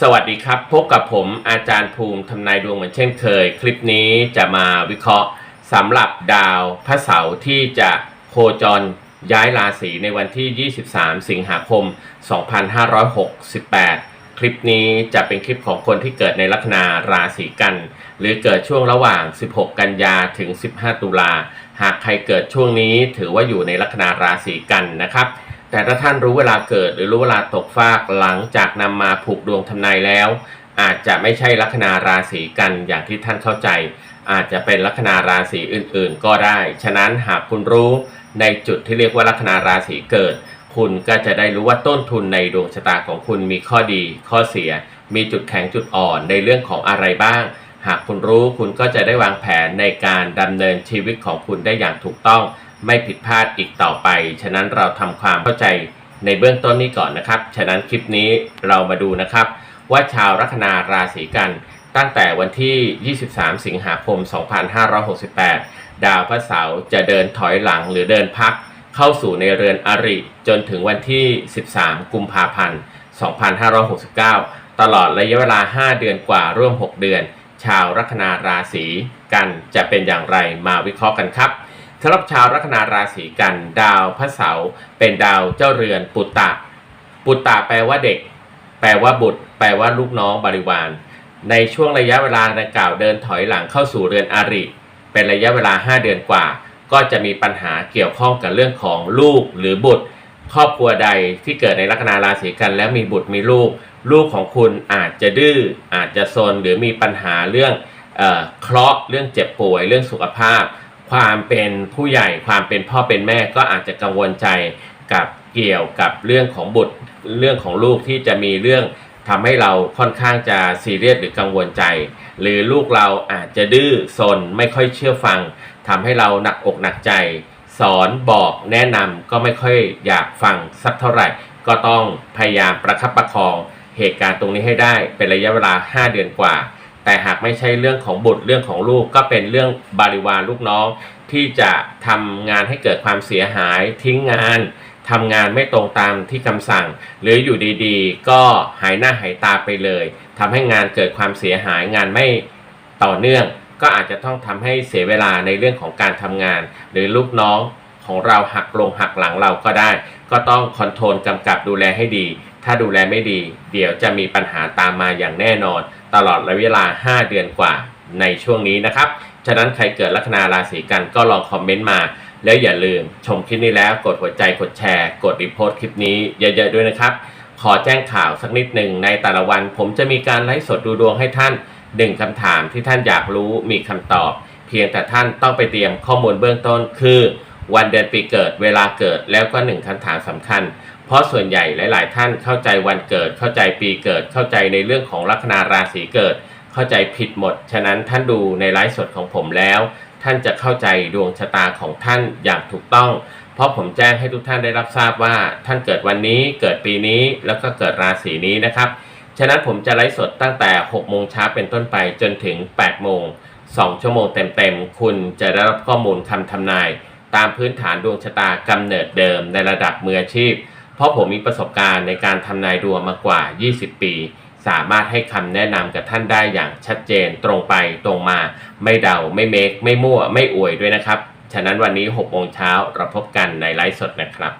สวัสดีครับ พบกับผมอาจารย์ภูมิทำนายดวงเหมือนเช่นเคย คลิปนี้จะมาวิเคราะห์สำหรับดาวพระเสาร์ที่จะโคจรย้ายราศีในวันที่ 23 สิงหาคม 2568 คลิปนี้จะเป็นคลิปของคนที่เกิดในลัคนาราศีกัน หรือเกิดช่วงระหว่าง 16 กันยาถึง 15 ตุลา หากใครเกิดช่วงนี้ถือว่าอยู่ในลัคนาราศีกันนะครับ แต่ถ้าท่านรู้เวลาเกิดหรือรู้เวลาตกฟากหลังจากนำมาผูกดวงทำนายแล้ว อาจจะไม่ใช่ลัคนาราศีกันอย่างที่ท่านเข้าใจ อาจจะเป็นลัคนาราศีอื่นๆ ก็ได้ ฉะนั้นหากคุณรู้ในจุดที่เรียกว่าลัคนาราศีเกิด คุณก็จะได้รู้ว่าต้นทุนในดวงชะตาของคุณมีข้อดี ข้อเสีย มีจุดแข็งจุดอ่อนในเรื่องของอะไรบ้าง หากคุณรู้คุณก็จะได้วางแผนในการดำเนินชีวิตของคุณได้อย่างถูกต้อง ไม่ผิดพลาดอีกต่อไป ฉะนั้นเราทำความเข้าใจในเบื้องต้นนี้ก่อนนะครับ ฉะนั้นคลิปนี้เรามาดูนะครับ ว่าชาวลัคนาราศีกัน ตั้งแต่วันที่ 23 สิงหาคม 2568 ดาวพระเสาร์จะเดินถอยหลังหรือเดินพัก เข้าสู่ในเรือนอริ จนถึงวันที่ 13 กุมภาพันธ์ 2569 ตลอดระยะเวลา 5 เดือนกว่าร่วม 6 เดือน ชาวลัคนาราศีกันจะเป็นอย่างไรมาวิเคราะห์กันครับ สำหรับชาวลัคนาราศีกันดาวพระเสาร์เป็นดาวเจ้าเรือนปุตตะ ปุตตะแปลว่าเด็ก แปลว่าบุตร แปลว่าลูกน้องบริวาร ในช่วงระยะเวลาดังกล่าวเดินถอยหลังเข้าสู่เรือนอาริ เป็นระยะเวลา 5 เดือนกว่า ก็จะมีปัญหาเกี่ยวข้องกับเรื่องของลูกหรือบุตร ครอบครัวใดที่เกิดในลัคนาราศีกัน แล้วมีบุตรมีลูก ลูกของคุณอาจจะดื้ออาจจะซนหรือมีปัญหาเรื่องเอ่อเคราะห์เรื่องเจ็บป่วยเรื่องสุขภาพ ความเป็นผู้ใหญ่ความเป็นพ่อเป็นแม่ก็อาจจะกังวลใจกับเกี่ยวกับเรื่องของบุตรเรื่องของลูกที่จะมีเรื่องทำให้เราค่อนข้างจะซีเรียสหรือกังวลใจ หรือลูกเราอาจจะดื้อซนไม่ค่อยเชื่อฟังทำให้เราหนักอกหนักใจ สอนบอกแนะนำก็ไม่ค่อยอยากฟังสักเท่าไหร่ ก็ต้องพยายามประคับประคองเหตุการณ์ตรงนี้ให้ได้เป็นระยะเวลา 5 เดือนกว่า แต่หากไม่ใช่เรื่องของบุตรเรื่องของลูกก็เป็นเรื่องบริวารลูกน้อง ที่จะทำงานให้เกิดความเสียหายทิ้งงานทำงานไม่ตรงตามที่คำสั่ง หรืออยู่ดีๆ ก็หายหน้าหายตาไปเลยทำให้งานเกิดความเสียหายงานไม่ต่อเนื่อง ก็อาจจะต้องทำให้เสียเวลาในเรื่องของการทำงาน หรือลูกน้องของเราหักลงหักหลังเราก็ได้ ก็ต้องคอนโทรลกำกับดูแลให้ดี ถ้าดูแลไม่ดี เดี๋ยวจะมีปัญหาตามมาอย่างแน่นอน ตลอดระยะเวลา 5 เดือนกว่าในช่วงนี้นะครับ ฉะนั้นใครเกิดลัคนาราศีกันก็ลองคอมเมนต์มา แล้วอย่าลืมชมคลิปนี้แล้วกดหัวใจกดแชร์ กดรีโพสต์คลิปนี้เยอะๆด้วยนะครับ ขอแจ้งข่าวสักนิดหนึ่งในแต่ละวัน ผมจะมีการไลฟ์สดดูดวงให้ท่านหนึ่งคำถามที่ท่านอยากรู้มีคำตอบ เพียงแต่ท่านต้องไปเตรียมข้อมูลเบื้องต้น คือ วันเดือนปีเกิดเวลาเกิดแล้วก็หนึ่งคำถามสำคัญ เพราะส่วนใหญ่หลาย ๆ ท่านเข้าใจวันเกิด เข้าใจปีเกิด เข้าใจในเรื่องของลัคนาราศีเกิด เข้าใจผิดหมด ฉะนั้นท่านดูในไลฟ์สดของผมแล้ว ท่านจะเข้าใจดวงชะตาของท่านอย่างถูกต้อง เพราะผมแจ้งให้ทุกท่านได้รับทราบว่า ท่านเกิดวันนี้เกิดปีนี้แล้วก็เกิดราศีนี้นะครับ ฉะนั้นผมจะไลฟ์สดตั้งแต่6โมงเช้าเป็นต้นไปจนถึง8โมง2 ชั่วโมงเต็ม ๆ คุณจะได้รับข้อมูลคำทำนาย ตามพื้นฐานดวงชะตากำเนิดเดิมในระดับมืออาชีพ เพราะผมมีประสบการณ์ในการทำนายดวงมากว่า 20 ปี สามารถให้คำแนะนำกับท่านได้อย่างชัดเจนตรงไปตรงมา ไม่เดาไม่เมค ไม่มั่ว ไม่อวยด้วยนะครับ ฉะนั้นวันนี้6โมงเช้าเราพบกันในไลฟ์สดนะครับ